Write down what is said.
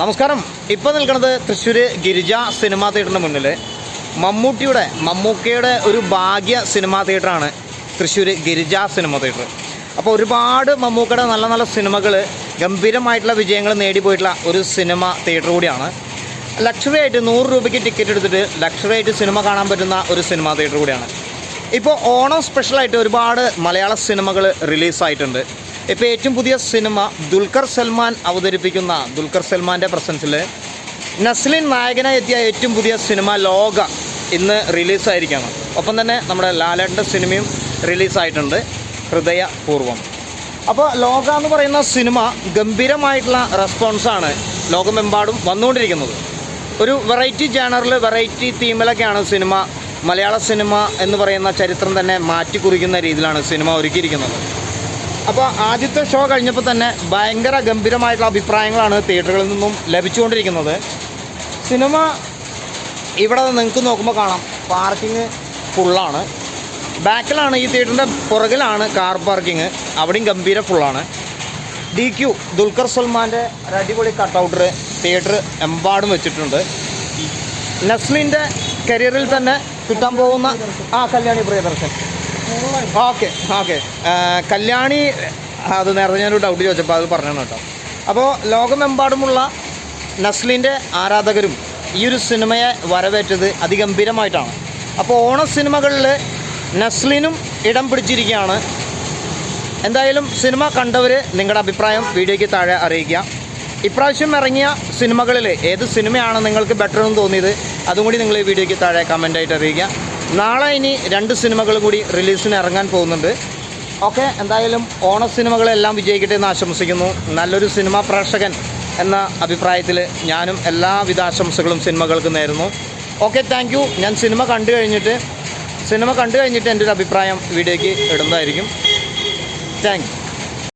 നമസ്കാരം. ഇപ്പോൾ നിൽക്കുന്നത് തൃശ്ശൂർ ഗിരിജ സിനിമാ തിയേറ്ററിന്റെ മുന്നിൽ മമ്മൂട്ടിയുടെ മമ്മൂക്കയുടെ ഒരു ഭാഗ്യ സിനിമാ തിയേറ്ററാണ് തൃശ്ശൂർ ഗിരിജ സിനിമാ തിയേറ്റർ. അപ്പോൾ ഒരുപാട് മമ്മൂക്കയുടെ നല്ല നല്ല സിനിമകൾ ഗംഭീരമായിട്ടുള്ള വിജയങ്ങൾ നേടിപ്പോയിട്ടുള്ള ഒരു സിനിമ തിയേറ്റർ കൂടിയാണ്. ലക്ഷറി ആയിട്ട് നൂറ് രൂപയ്ക്ക് ടിക്കറ്റ് എടുത്തിട്ട് ലക്ഷറി ആയിട്ട് സിനിമ കാണാൻ പറ്റുന്ന ഒരു സിനിമാ തിയേറ്റർ കൂടിയാണ്. ഇപ്പോൾ ഓണം സ്പെഷ്യലായിട്ട് ഒരുപാട് മലയാള സിനിമകൾ റിലീസായിട്ടുണ്ട് ഇപ്പോൾ ഏറ്റവും പുതിയ സിനിമ ദുൽഖർ സൽമാൻ അവതരിപ്പിക്കുന്ന ദുൽഖർ സൽമാന്റെ പ്രസൻസിൽ നസ്ലിൻ നായകനായി എത്തിയ ഏറ്റവും പുതിയ സിനിമ ലോക ഇന്ന് റിലീസായിരിക്കുകയാണ് ഒപ്പം തന്നെ നമ്മുടെ ലാലേട്ടന്റെ സിനിമയും റിലീസായിട്ടുണ്ട് ഹൃദയപൂർവം. അപ്പോൾ ലോക എന്ന് പറയുന്ന സിനിമ ഗംഭീരമായിട്ടുള്ള റെസ്പോൺസാണ് ലോകമെമ്പാടും വന്നുകൊണ്ടിരിക്കുന്നത്. ഒരു വെറൈറ്റി ജാനറിൽ വെറൈറ്റി തീമിലൊക്കെയാണ് സിനിമ. മലയാള സിനിമ എന്ന് പറയുന്ന ചരിത്രം തന്നെ മാറ്റിക്കുറിക്കുന്ന രീതിയിലാണ് സിനിമ ഒരുക്കിയിരിക്കുന്നത്. അപ്പോൾ ആദ്യത്തെ ഷോ കഴിഞ്ഞപ്പോൾ തന്നെ ഭയങ്കര ഗംഭീരമായിട്ടുള്ള അഭിപ്രായങ്ങളാണ് തിയേറ്ററുകളിൽ നിന്നും ലഭിച്ചുകൊണ്ടിരിക്കുന്നത്. സിനിമ ഇവിടെ നിങ്ങൾക്ക് നോക്കുമ്പോൾ കാണാം. പാർക്കിംഗ് ഫുള്ളാണ് ബാക്കിലാണ് ഈ തിയേറ്ററിന്റെ പുറകിലാണ് കാർ പാർക്കിംഗ് അവിടെയും ഗംഭീര ഫുള്ളാണ് ഡി ക്യു ദുൽഖർ സൽമാന്റെ അടിപൊളി കട്ടൗട്ടർ തിയേറ്റർ എമ്പാടും വെച്ചിട്ടുണ്ട്. നസ്ലിന്റെ കരിയറിൽ തന്നെ കിട്ടാൻ പോകുന്ന ആ കല്യാണി പ്രിയദർശൻ. Okay okay. കല്യാണി അത് നേരത്തെ ഞാനൊരു ഡൗട്ട് ചോദിച്ചപ്പോൾ അത് പറഞ്ഞു കേട്ടോ. അപ്പോൾ ലോകമെമ്പാടുമുള്ള നസ്ലിന്റെ ആരാധകരും ഈ ഒരു സിനിമയെ വരവേറ്റത് അതിഗംഭീരമായിട്ടാണ്. അപ്പോൾ ഓണ സിനിമകളിൽ നസ്ലിനും ഇടം പിടിച്ചിരിക്കുകയാണ്. എന്തായാലും സിനിമ കണ്ടവർ നിങ്ങളുടെ അഭിപ്രായം വീഡിയോയ്ക്ക് താഴെ അറിയിക്കുക. ഇപ്രാവശ്യം ഇറങ്ങിയ സിനിമകളിൽ ഏത് സിനിമയാണ് നിങ്ങൾക്ക് ബെറ്റർ എന്ന് തോന്നിയത്? അതും കൂടി നിങ്ങൾ ഈ വീഡിയോയ്ക്ക് താഴെ കമന്റായിട്ട് അറിയിക്കുക. നാളെ ഇനി രണ്ട് സിനിമകൾ കൂടി റിലീസിന് ഇറങ്ങാൻ പോകുന്നുണ്ട്. ഓക്കെ എന്തായാലും ഓണ സിനിമകളെല്ലാം വിജയിക്കട്ടെ എന്ന് ആശംസിക്കുന്നു. നല്ലൊരു സിനിമാ പ്രേക്ഷകൻ എന്ന അഭിപ്രായത്തിൽ ഞാനും എല്ലാവിധ ആശംസകളും സിനിമകൾക്ക് നേരുന്നു. ഓക്കെ താങ്ക് യു ഞാൻ സിനിമ കണ്ടു കഴിഞ്ഞിട്ട് സിനിമ കണ്ടു കഴിഞ്ഞിട്ട് എന്റെ ഒരു അഭിപ്രായം വീഡിയോയ്ക്ക് ഇടുന്നതായിരിക്കും. താങ്ക്